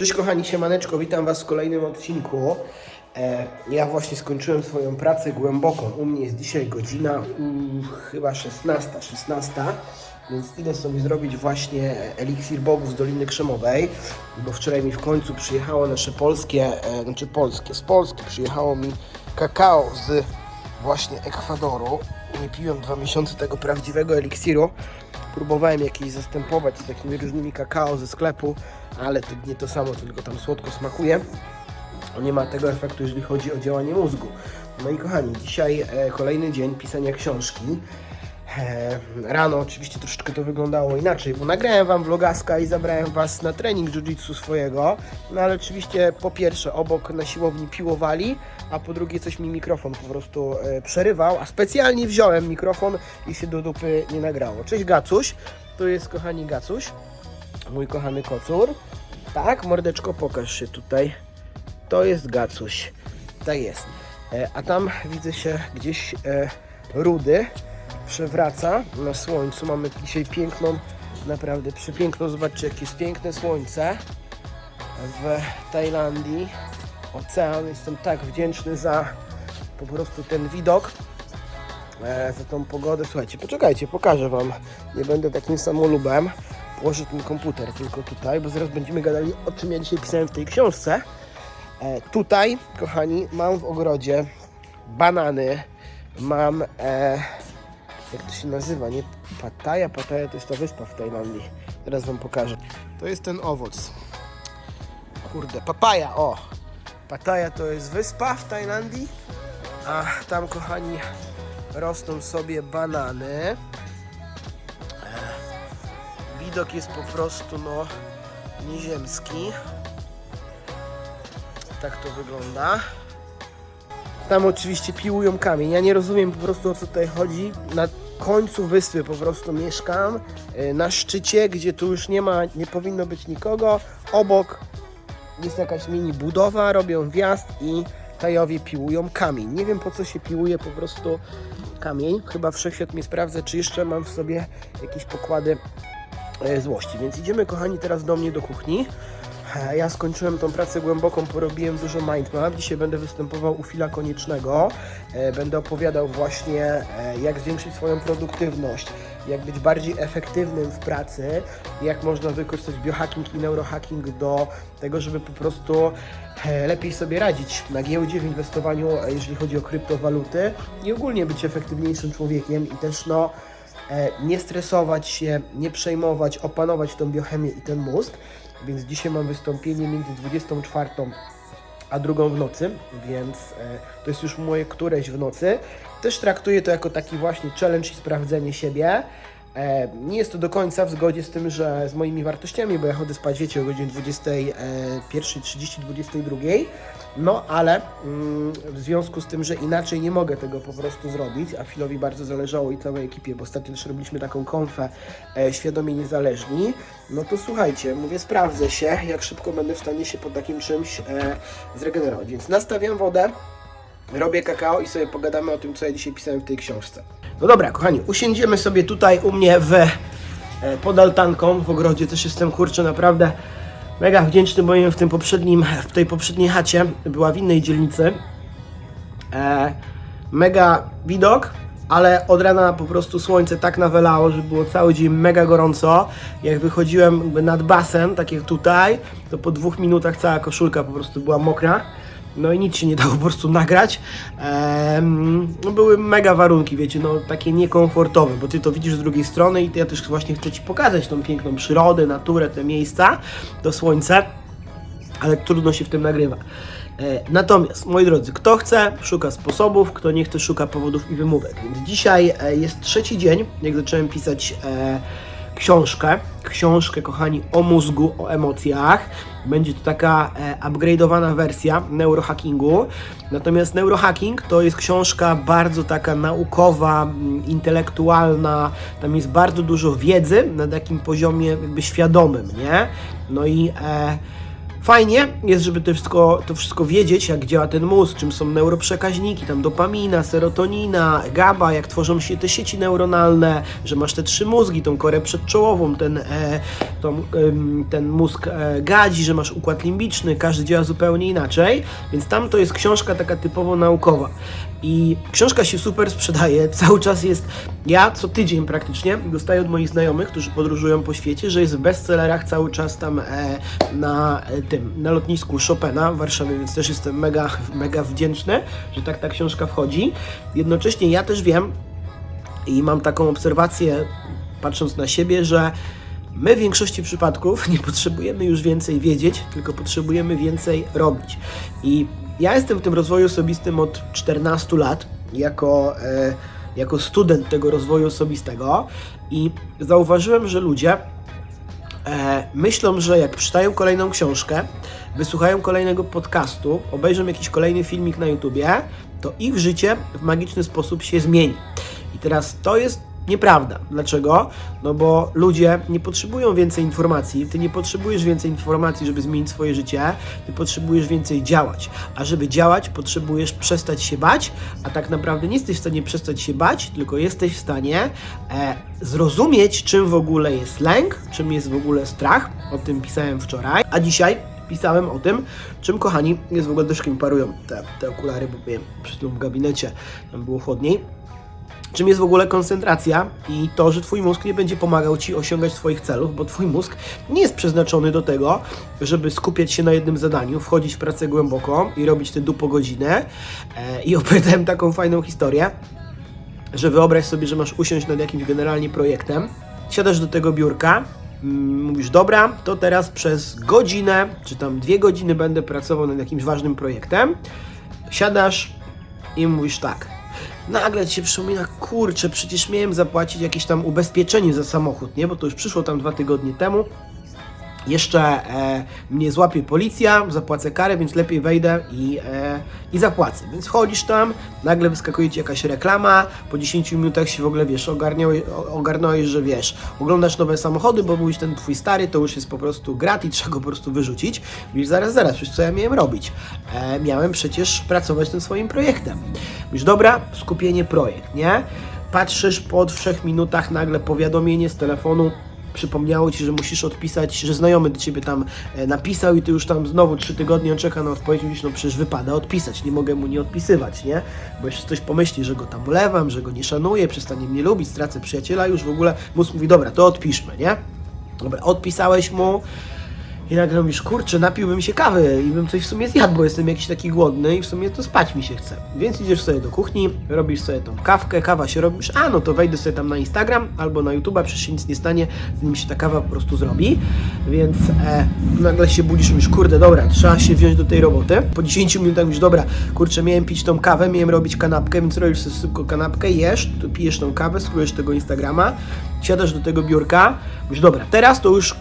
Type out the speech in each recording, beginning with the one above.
Cześć kochani, siemaneczko, witam Was w kolejnym odcinku. E, ja właśnie skończyłem swoją pracę głęboką. U mnie jest dzisiaj godzina mm, chyba 16, 16, więc idę sobie zrobić właśnie eliksir bogów z Doliny Krzemowej, bo wczoraj mi w końcu przyjechało nasze polskie, e, znaczy polskie, z Polski przyjechało mi kakao z właśnie Ekwadoru. Nie piłem dwa miesiące tego prawdziwego eliksiru. Próbowałem jakieś zastępować z takimi różnymi kakao ze sklepu, ale to nie to samo, tylko tam słodko smakuje. Nie ma tego efektu, jeżeli chodzi o działanie mózgu. No i kochani, dzisiaj e, kolejny dzień pisania książki. E, rano oczywiście troszeczkę to wyglądało inaczej, bo nagrałem Wam vlogaska i zabrałem Was na trening jiu-jitsu swojego, no ale oczywiście po pierwsze obok na siłowni piłowali, a po drugie coś mi mikrofon po prostu e, przerywał, a specjalnie wziąłem mikrofon i się do dupy nie nagrało. Cześć Gacuś, to jest kochani Gacuś, mój kochany kocur. Tak, mordeczko, pokaż się tutaj. To jest Gacuś. Tak jest. E, a tam widzę się gdzieś e, rudy przewraca na słońcu. Mamy dzisiaj piękną, naprawdę przepiękną. Zobaczcie, jakie jest piękne słońce w Tajlandii. Ocean. Jestem tak wdzięczny za po prostu ten widok. E, za tą pogodę. Słuchajcie, poczekajcie, pokażę Wam. Nie będę takim samolubem. Położę ten komputer tylko tutaj, bo zaraz będziemy gadali o czym ja dzisiaj pisałem w tej książce. E, tutaj, kochani, mam w ogrodzie banany, mam, e, jak to się nazywa, nie Pattaja, Pattaja to jest ta wyspa w Tajlandii. Teraz Wam pokażę. To jest ten owoc. Kurde, papaja, o! Pattaja to jest wyspa w Tajlandii, a tam, kochani, rosną sobie banany. E, widok jest po prostu, no, nieziemski. Tak to wygląda. Tam oczywiście piłują kamień. Ja nie rozumiem po prostu o co tutaj chodzi. Końcu wyspy po prostu mieszkam. e, Na szczycie, gdzie tu już nie ma, nie powinno być nikogo. Obok jest jakaś mini budowa, robią wjazd i Tajowie piłują kamień. Nie wiem po co się piłuje po prostu kamień. Chyba wszechświat mnie sprawdza, czy jeszcze mam w sobie jakieś pokłady e, złości. Więc idziemy, kochani, teraz do mnie do kuchni. E, Ja skończyłem tą pracę głęboką, porobiłem dużo mindmap. Dzisiaj będę występował u Fila Koniecznego. E, Będę opowiadał właśnie, e, jak zwiększyć swoją produktywność, jak być bardziej efektywnym w pracy, jak można wykorzystać biohacking i neurohacking do tego, żeby po prostu lepiej sobie radzić na giełdzie, w inwestowaniu, jeżeli chodzi o kryptowaluty i ogólnie być efektywniejszym człowiekiem i też no nie stresować się, nie przejmować, opanować tą biochemię i ten mózg. Więc dzisiaj mam wystąpienie między 24 a drugą w nocy, więc e, to jest już moje któreś w nocy. Też traktuję to jako taki właśnie challenge i sprawdzenie siebie. E, nie jest to do końca w zgodzie z tym, że z moimi wartościami, bo ja chodzę spać, wiecie, o godzinie 21.30, 22. No, ale mm, w związku z tym, że inaczej nie mogę tego po prostu zrobić, a Filowi bardzo zależało i całej ekipie, bo ostatnio też robiliśmy taką konfę e, świadomie niezależni, no to słuchajcie, mówię, sprawdzę się, jak szybko będę w stanie się po takim czymś e, zregenerować. Więc nastawiam wodę, robię kakao i sobie pogadamy o tym, co ja dzisiaj pisałem w tej książce. No dobra, kochani, usiądziemy sobie tutaj u mnie w, e, pod altanką w ogrodzie. Też jestem, kurczę, naprawdę mega wdzięczny, bo w tym poprzednim, w tej poprzedniej chacie była w innej dzielnicy. E, mega widok, ale od rana po prostu słońce tak nawelało, że było cały dzień mega gorąco. Jak wychodziłem nad basen, tak jak tutaj, to po dwóch minutach cała koszulka po prostu była mokra. No i nic się nie dało po prostu nagrać. Em, no były mega warunki, wiecie, no takie niekomfortowe, bo ty to widzisz z drugiej strony i ja też właśnie chcę ci pokazać tą piękną przyrodę, naturę, te miejsca, to słońce ale trudno się w tym nagrywa. E, Natomiast, moi drodzy, kto chce, szuka sposobów, kto nie chce, szuka powodów i wymówek. Więc dzisiaj e, jest trzeci dzień, jak zacząłem pisać e, książkę. Książkę, kochani, o mózgu, o emocjach. Będzie to taka e, upgrade'owana wersja neurohackingu. Natomiast neurohacking to jest książka bardzo taka naukowa, intelektualna. Tam jest bardzo dużo wiedzy na takim poziomie jakby świadomym, nie? No i e, Fajnie jest, żeby to wszystko, to wszystko wiedzieć, jak działa ten mózg, czym są neuroprzekaźniki, tam dopamina, serotonina, GABA, jak tworzą się te sieci neuronalne, że masz te trzy mózgi, tą korę przedczołową, ten, e, tą, em, ten mózg e, gadzi, że masz układ limbiczny, każdy działa zupełnie inaczej, więc tam to jest książka taka typowo naukowa. I książka się super sprzedaje, cały czas jest, ja co tydzień praktycznie dostaję od moich znajomych, którzy podróżują po świecie, że jest w bestsellerach cały czas tam e, na e, tym, na lotnisku Chopina w Warszawie, więc też jestem mega, mega wdzięczny, że tak ta książka wchodzi. Jednocześnie ja też wiem i mam taką obserwację, patrząc na siebie, że My w większości przypadków nie potrzebujemy już więcej wiedzieć, tylko potrzebujemy więcej robić. I ja jestem w tym rozwoju osobistym od 14 lat, jako, e, jako student tego rozwoju osobistego i zauważyłem, że ludzie e, myślą, że jak przeczytają kolejną książkę, wysłuchają kolejnego podcastu, obejrzą jakiś kolejny filmik na YouTubie, to ich życie w magiczny sposób się zmieni. I teraz to jest nieprawda. Dlaczego? No bo ludzie nie potrzebują więcej informacji. Ty nie potrzebujesz więcej informacji, żeby zmienić swoje życie. Ty potrzebujesz więcej działać. A żeby działać, potrzebujesz przestać się bać, a tak naprawdę nie jesteś w stanie przestać się bać, tylko jesteś w stanie e, zrozumieć, czym w ogóle jest lęk, czym jest w ogóle strach. O tym pisałem wczoraj. A dzisiaj pisałem o tym, czym kochani, jest w ogóle deszkiem parują te, te okulary, bo byłem przed chwilą w gabinecie, tam było chłodniej. Czym jest w ogóle koncentracja i to, że Twój mózg nie będzie pomagał Ci osiągać Twoich celów, bo Twój mózg nie jest przeznaczony do tego, żeby skupiać się na jednym zadaniu, wchodzić w pracę głęboką i robić te godzinę. E, I opowiadałem taką fajną historię, że wyobraź sobie, że masz usiąść nad jakimś generalnie projektem, siadasz do tego biurka, mm, mówisz, dobra, to teraz przez godzinę, czy tam dwie godziny będę pracował nad jakimś ważnym projektem, siadasz i mówisz tak, nagle się przypomina, kurczę, przecież miałem zapłacić jakieś tam ubezpieczenie za samochód, nie? Bo to już przyszło tam dwa tygodnie temu. Jeszcze e, mnie złapie policja, zapłacę karę, więc lepiej wejdę i, e, i zapłacę. Więc wchodzisz tam, nagle wyskakuje ci jakaś reklama, po 10 minutach się w ogóle wiesz, ogarniałeś, ogarnąłeś, że wiesz, oglądasz nowe samochody, bo mówisz, ten twój stary to już jest po prostu grat i trzeba go po prostu wyrzucić. Mówisz, zaraz, zaraz, przecież co ja miałem robić? E, miałem przecież pracować nad swoim projektem. Mówisz, dobra, skupienie projekt, nie? Patrzysz po trzech minutach nagle powiadomienie z telefonu, przypomniało ci, że musisz odpisać, że znajomy do ciebie tam e, napisał i ty już tam znowu trzy tygodnie on czeka na odpowiedź, mówisz, no przecież wypada odpisać, nie mogę mu nie odpisywać, nie? Bo jeszcze ktoś pomyśli, że go tam ulewam, że go nie szanuję, przestanie mnie lubić, stracę przyjaciela, już w ogóle mózg mówi, dobra, to odpiszmy, nie? Dobra, odpisałeś mu, i nagle mówisz, kurczę, napiłbym się kawy i bym coś w sumie zjadł, bo jestem jakiś taki głodny i w sumie to spać mi się chce. Więc idziesz sobie do kuchni, robisz sobie tą kawkę, kawa się robisz, a no to wejdę sobie tam na Instagram albo na YouTube'a, przecież się nic nie stanie, zanim się ta kawa po prostu zrobi. Więc e, nagle się budzisz i mówisz, kurde, dobra, trzeba się wziąć do tej roboty. Po 10 minutach mówisz, dobra, kurczę, miałem pić tą kawę, miałem robić kanapkę, więc robisz sobie szybko kanapkę, jesz, tu pijesz tą kawę, skrujesz tego Instagrama, siadasz do tego biurka, mówisz, dobra, teraz to już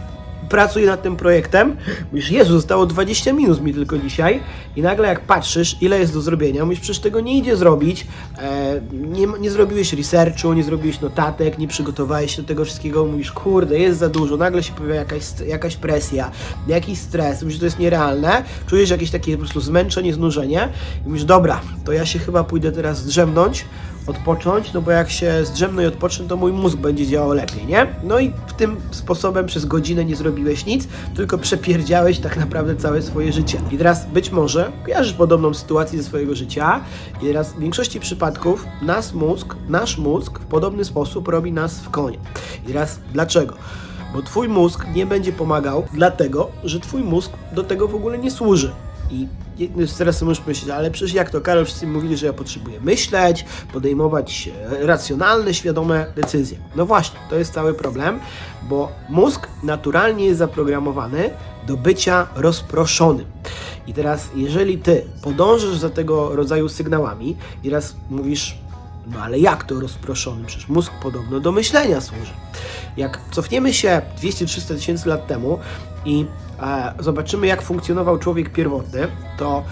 pracuję nad tym projektem, mówisz, Jezu, zostało 20 minut mi tylko dzisiaj i nagle jak patrzysz, ile jest do zrobienia, mówisz, przecież tego nie idzie zrobić, e, nie, nie zrobiłeś researchu, nie zrobiłeś notatek, nie przygotowałeś się do tego wszystkiego, mówisz, kurde, jest za dużo, nagle się pojawia jakaś, jakaś presja, jakiś stres, mówisz, że to jest nierealne, czujesz jakieś takie po prostu zmęczenie, znużenie i mówisz, dobra, to ja się chyba pójdę teraz zdrzemnąć, odpocząć, no bo jak się zdrzemnę i odpocznę, to mój mózg będzie działał lepiej, nie? No i tym sposobem przez godzinę nie zrobiłeś nic, tylko przepierdziałeś tak naprawdę całe swoje życie. I teraz być może kojarzysz podobną sytuację ze swojego życia i teraz w większości przypadków nasz mózg, nasz mózg w podobny sposób robi nas w konie. I teraz dlaczego? Bo twój mózg nie będzie pomagał, dlatego, że twój mózg do tego w ogóle nie służy. I teraz sobie możesz myśleć, ale przecież jak to, Karol, wszyscy mówili, że ja potrzebuję myśleć, podejmować e, racjonalne, świadome decyzje. No właśnie, to jest cały problem, bo mózg naturalnie jest zaprogramowany do bycia rozproszonym. I teraz, jeżeli ty podążysz za tego rodzaju sygnałami i raz mówisz, no ale jak to rozproszony? Przecież mózg podobno do myślenia służy. Jak cofniemy się 200-300 tysięcy lat temu i zobaczymy, jak funkcjonował człowiek pierwotny, to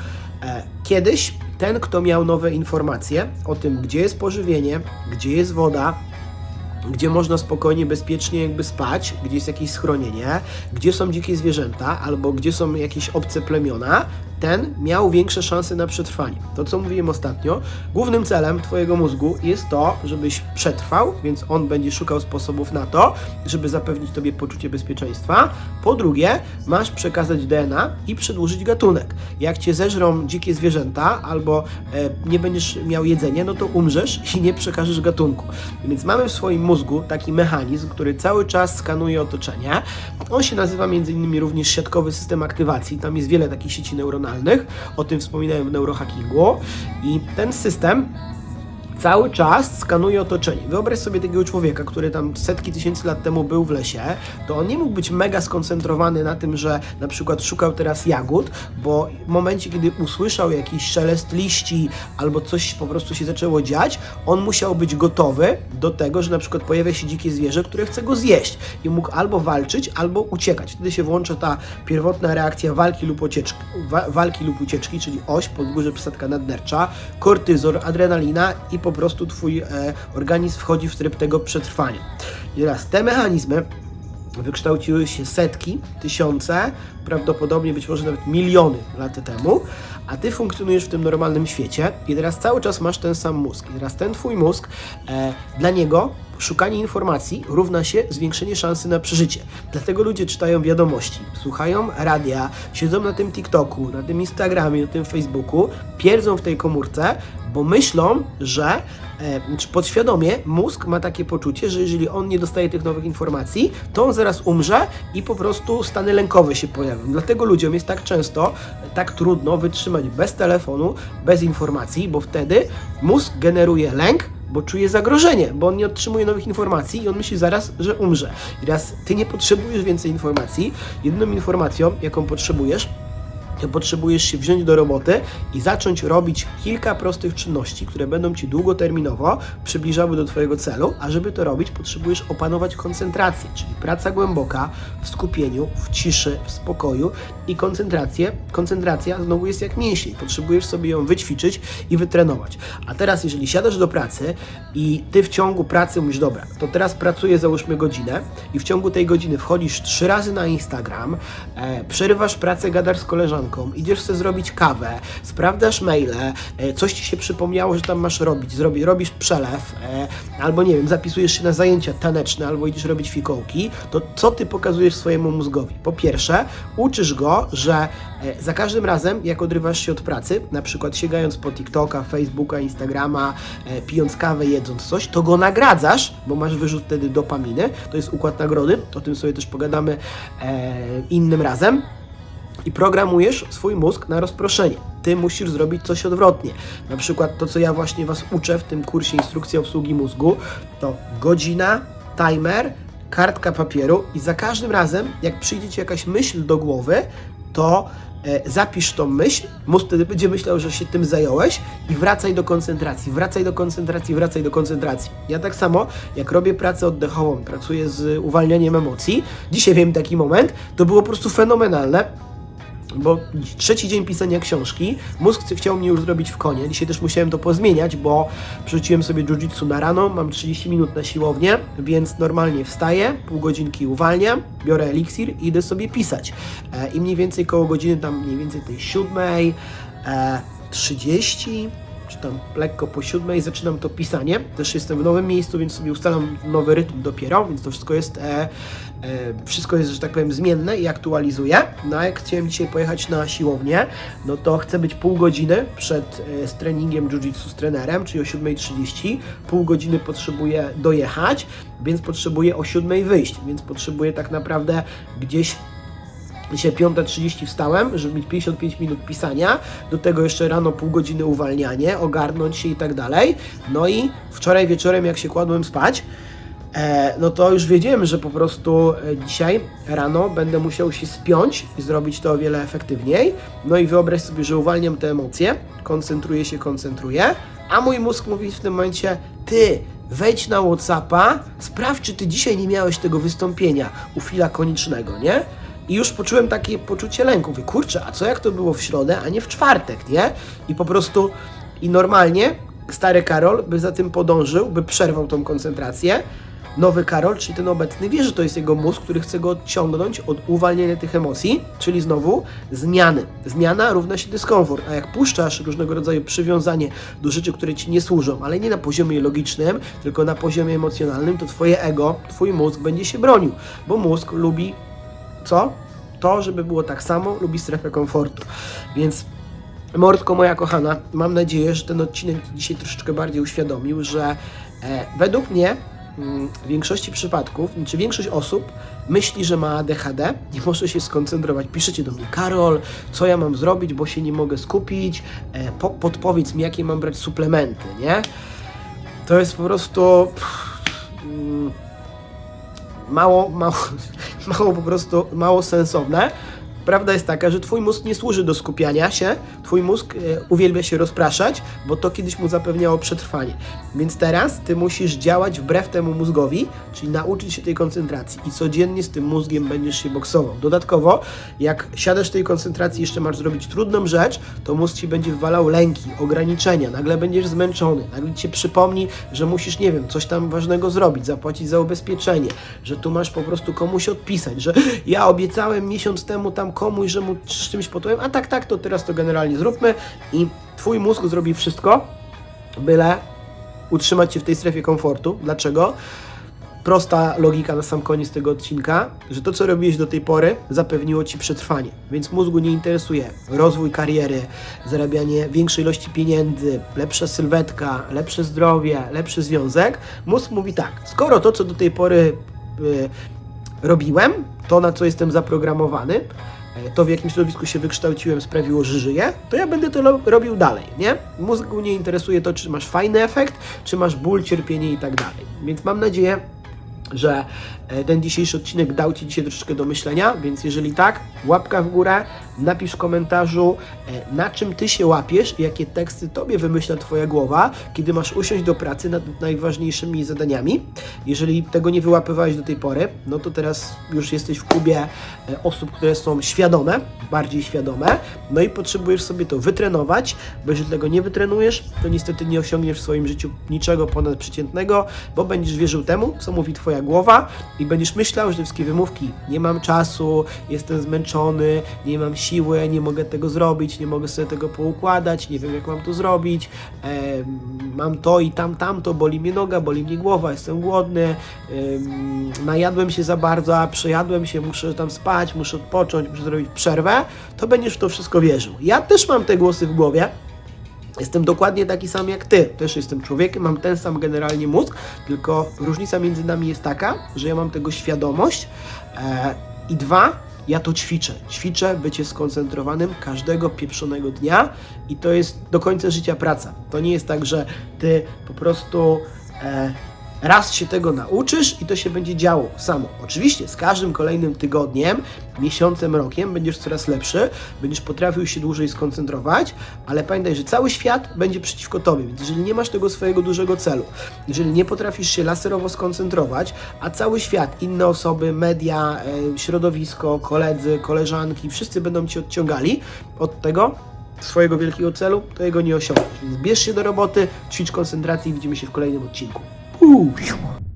e, kiedyś ten, kto miał nowe informacje o tym, gdzie jest pożywienie, gdzie jest woda, gdzie można spokojnie, bezpiecznie jakby spać, gdzie jest jakieś schronienie, gdzie są dzikie zwierzęta albo gdzie są jakieś obce plemiona, ten miał większe szanse na przetrwanie. To, co mówiłem ostatnio, głównym celem Twojego mózgu jest to, żebyś przetrwał, więc on będzie szukał sposobów na to, żeby zapewnić Tobie poczucie bezpieczeństwa. Po drugie, masz przekazać DNA i przedłużyć gatunek. Jak Cię zeżrą dzikie zwierzęta albo e, nie będziesz miał jedzenia, no to umrzesz i nie przekażesz gatunku. Więc mamy w swoim mózgu taki mechanizm, który cały czas skanuje otoczenie. On się nazywa między innymi również siatkowy system aktywacji. Tam jest wiele takich sieci neuronalnych. O tym wspominałem w neurohackingu. I ten system cały czas skanuje otoczenie. Wyobraź sobie takiego człowieka, który tam setki tysięcy lat temu był w lesie, to on nie mógł być mega skoncentrowany na tym, że na przykład szukał teraz jagód, bo w momencie, kiedy usłyszał jakiś szelest liści albo coś po prostu się zaczęło dziać, on musiał być gotowy do tego, że na przykład pojawia się dzikie zwierzę, które chce go zjeść i mógł albo walczyć, albo uciekać. Wtedy się włącza ta pierwotna reakcja walki lub ucieczki, wa- walki lub ucieczki, czyli oś, podgórze przysadka nadnercza, kortyzol, adrenalina i po prostu twój e, organizm wchodzi w tryb tego przetrwania. I teraz te mechanizmy wykształciły się setki, tysiące, prawdopodobnie być może nawet miliony lat temu, a ty funkcjonujesz w tym normalnym świecie i teraz cały czas masz ten sam mózg. I teraz ten twój mózg, e, dla niego szukanie informacji równa się zwiększenie szansy na przeżycie. Dlatego ludzie czytają wiadomości, słuchają radia, siedzą na tym TikToku, na tym Instagramie, na tym Facebooku, pierdzą w tej komórce, bo myślą, że e, czy podświadomie mózg ma takie poczucie, że jeżeli on nie dostaje tych nowych informacji, to on zaraz umrze i po prostu stany lękowe się pojawią. Dlatego ludziom jest tak często, tak trudno wytrzymać bez telefonu, bez informacji, bo wtedy mózg generuje lęk, bo czuje zagrożenie, bo on nie otrzymuje nowych informacji i on myśli zaraz, że umrze. I teraz ty nie potrzebujesz więcej informacji. Jedyną informacją, jaką potrzebujesz, potrzebujesz się wziąć do roboty i zacząć robić kilka prostych czynności, które będą ci długoterminowo przybliżały do Twojego celu, a żeby to robić, potrzebujesz opanować koncentrację, czyli praca głęboka, w skupieniu, w ciszy, w spokoju i koncentrację. Koncentracja znowu jest jak mięsień, potrzebujesz sobie ją wyćwiczyć i wytrenować. A teraz, jeżeli siadasz do pracy i Ty w ciągu pracy mówisz, dobra, to teraz pracuję załóżmy godzinę i w ciągu tej godziny wchodzisz trzy razy na Instagram, e, przerywasz pracę, gadasz z koleżanką, idziesz sobie zrobić kawę, sprawdzasz maile, e, coś ci się przypomniało, że tam masz robić, zrobi, robisz przelew, e, albo nie wiem, zapisujesz się na zajęcia taneczne, albo idziesz robić fikołki, to co ty pokazujesz swojemu mózgowi? Po pierwsze, uczysz go, że e, za każdym razem, jak odrywasz się od pracy, na przykład sięgając po TikToka, Facebooka, Instagrama, pijąc kawę, jedząc coś, to go nagradzasz, bo masz wyrzut wtedy dopaminy, to jest układ nagrody, o tym sobie też pogadamy innym razem i programujesz swój mózg na rozproszenie. Ty musisz zrobić coś odwrotnie. Na przykład to, co ja właśnie Was uczę w tym kursie Instrukcja obsługi mózgu, to godzina, timer, kartka papieru i za każdym razem, jak przyjdzie Ci jakaś myśl do głowy, to e, zapisz tą myśl, mózg wtedy będzie myślał, że się tym zająłeś i wracaj do koncentracji, wracaj do koncentracji, wracaj do koncentracji. Ja tak samo, jak robię pracę oddechową, pracuję z uwalnianiem emocji, dzisiaj wiem taki moment, to było po prostu fenomenalne, bo trzeci dzień pisania książki, mózg chciał mnie już zrobić w konie. Dzisiaj też musiałem to pozmieniać, bo przerzuciłem sobie jiu-jitsu na rano, mam 30 minut na siłownię, więc normalnie wstaję, pół godzinki uwalniam, biorę eliksir i idę sobie pisać. E, I mniej więcej koło godziny tam mniej więcej tej siódmej, e, 30 czy tam lekko po siódmej zaczynam to pisanie. Też jestem w nowym miejscu, więc sobie ustalam nowy rytm dopiero, więc to wszystko jest, e, wszystko jest, że tak powiem, zmienne i aktualizuję. No a jak chciałem dzisiaj pojechać na siłownię, no to chcę być pół godziny przed e, z treningiem jiu-jitsu z trenerem, czyli o 7.30. Pół godziny potrzebuję dojechać, więc potrzebuję o 7.00 wyjść, więc potrzebuję tak naprawdę gdzieś Dzisiaj 5.30 wstałem, żeby mieć 55 minut pisania, do tego jeszcze rano pół godziny uwalnianie, ogarnąć się i tak dalej. No i wczoraj wieczorem, jak się kładłem spać, e, no to już wiedziałem, że po prostu e, dzisiaj rano będę musiał się spiąć i zrobić to o wiele efektywniej. No i wyobraź sobie, że uwalniam te emocje, koncentruję się, koncentruję, a mój mózg mówi w tym momencie, ty, wejdź na Whatsappa, sprawdź, czy ty dzisiaj nie miałeś tego wystąpienia u Fila Konicznego, nie? I już poczułem takie poczucie lęku. Mówię, kurczę, a co jak to było w środę, a nie w czwartek, nie? I po prostu, i normalnie stary Karol by za tym podążył, by przerwał tą koncentrację, nowy Karol, czyli ten obecny, wie, że to jest jego mózg, który chce go odciągnąć od uwalniania tych emocji, czyli znowu zmiany. Zmiana równa się dyskomfort, a jak puszczasz różnego rodzaju przywiązanie do rzeczy, które ci nie służą, ale nie na poziomie logicznym, tylko na poziomie emocjonalnym, to twoje ego, twój mózg będzie się bronił, bo mózg lubi co? To, żeby było tak samo, lubi strefę komfortu. Więc Mordko moja kochana, mam nadzieję, że ten odcinek Ci dzisiaj troszeczkę bardziej uświadomił, że e, według mnie w większości przypadków, czy większość osób myśli, że ma ADHD, nie może się skoncentrować. Piszecie do mnie, Karol, co ja mam zrobić, bo się nie mogę skupić, e, po, podpowiedz mi, jakie mam brać suplementy, nie? To jest po prostu... Pff, mm, mało, mało, mało po prostu, mało sensowne. Prawda jest taka, że twój mózg nie służy do skupiania się, twój mózg e, uwielbia się rozpraszać, bo to kiedyś mu zapewniało przetrwanie. Więc teraz ty musisz działać wbrew temu mózgowi, czyli nauczyć się tej koncentracji i codziennie z tym mózgiem będziesz się boksował. Dodatkowo, jak siadasz w tej koncentracji, jeszcze masz zrobić trudną rzecz, to mózg ci będzie wywalał lęki, ograniczenia, nagle będziesz zmęczony, nagle ci przypomni, że musisz, nie wiem, coś tam ważnego zrobić, zapłacić za ubezpieczenie, że tu masz po prostu komuś odpisać, że ja obiecałem miesiąc temu tam komuś, że mu z czymś potowiem, a tak, tak, to teraz to generalnie zróbmy i twój mózg zrobi wszystko, byle utrzymać się w tej strefie komfortu. Dlaczego? Prosta logika na sam koniec tego odcinka, że to, co robiłeś do tej pory, zapewniło ci przetrwanie. Więc mózgu nie interesuje rozwój kariery, zarabianie większej ilości pieniędzy, lepsza sylwetka, lepsze zdrowie, lepszy związek. Mózg mówi tak, skoro to, co do tej pory y, robiłem, to na co jestem zaprogramowany, to w jakim środowisku się wykształciłem sprawiło, że żyję, to ja będę to robił dalej, nie? Mózgu nie interesuje to, czy masz fajny efekt, czy masz ból, cierpienie i tak dalej. Więc mam nadzieję, że ten dzisiejszy odcinek dał Ci dzisiaj troszeczkę do myślenia, więc jeżeli tak, łapka w górę, napisz w komentarzu, e, na czym Ty się łapiesz jakie teksty Tobie wymyśla Twoja głowa, kiedy masz usiąść do pracy nad najważniejszymi zadaniami. Jeżeli tego nie wyłapywałeś do tej pory, no to teraz już jesteś w klubie e, osób, które są świadome, bardziej świadome, no i potrzebujesz sobie to wytrenować, bo jeżeli tego nie wytrenujesz, to niestety nie osiągniesz w swoim życiu niczego ponadprzeciętnego, bo będziesz wierzył temu, co mówi Twoja głowa i będziesz myślał, że wszystkie wymówki, nie mam czasu, jestem zmęczony, nie mam siły, nie mogę tego zrobić, nie mogę sobie tego poukładać, nie wiem jak mam to zrobić, em, mam to i tam, tamto, boli mnie noga, boli mnie głowa, jestem głodny, em, najadłem się za bardzo, a przejadłem się, muszę tam spać, muszę odpocząć, muszę zrobić przerwę, to będziesz w to wszystko wierzył. Ja też mam te głosy w głowie, Jestem dokładnie taki sam jak ty. Też jestem człowiekiem, mam ten sam generalnie mózg, tylko różnica między nami jest taka, że ja mam tego świadomość e, i dwa, ja to ćwiczę. Ćwiczę bycie skoncentrowanym każdego pieprzonego dnia i to jest do końca życia praca. To nie jest tak, że ty po prostu e, raz się tego nauczysz i to się będzie działo samo. Oczywiście z każdym kolejnym tygodniem, miesiącem, rokiem będziesz coraz lepszy, będziesz potrafił się dłużej skoncentrować, ale pamiętaj, że cały świat będzie przeciwko tobie, więc jeżeli nie masz tego swojego dużego celu, jeżeli nie potrafisz się laserowo skoncentrować, a cały świat, inne osoby, media, e, środowisko, koledzy, koleżanki, wszyscy będą cię odciągali od tego, swojego wielkiego celu, to jego nie osiągniesz. Więc bierz się do roboty, ćwicz koncentrację i widzimy się w kolejnym odcinku. 不用。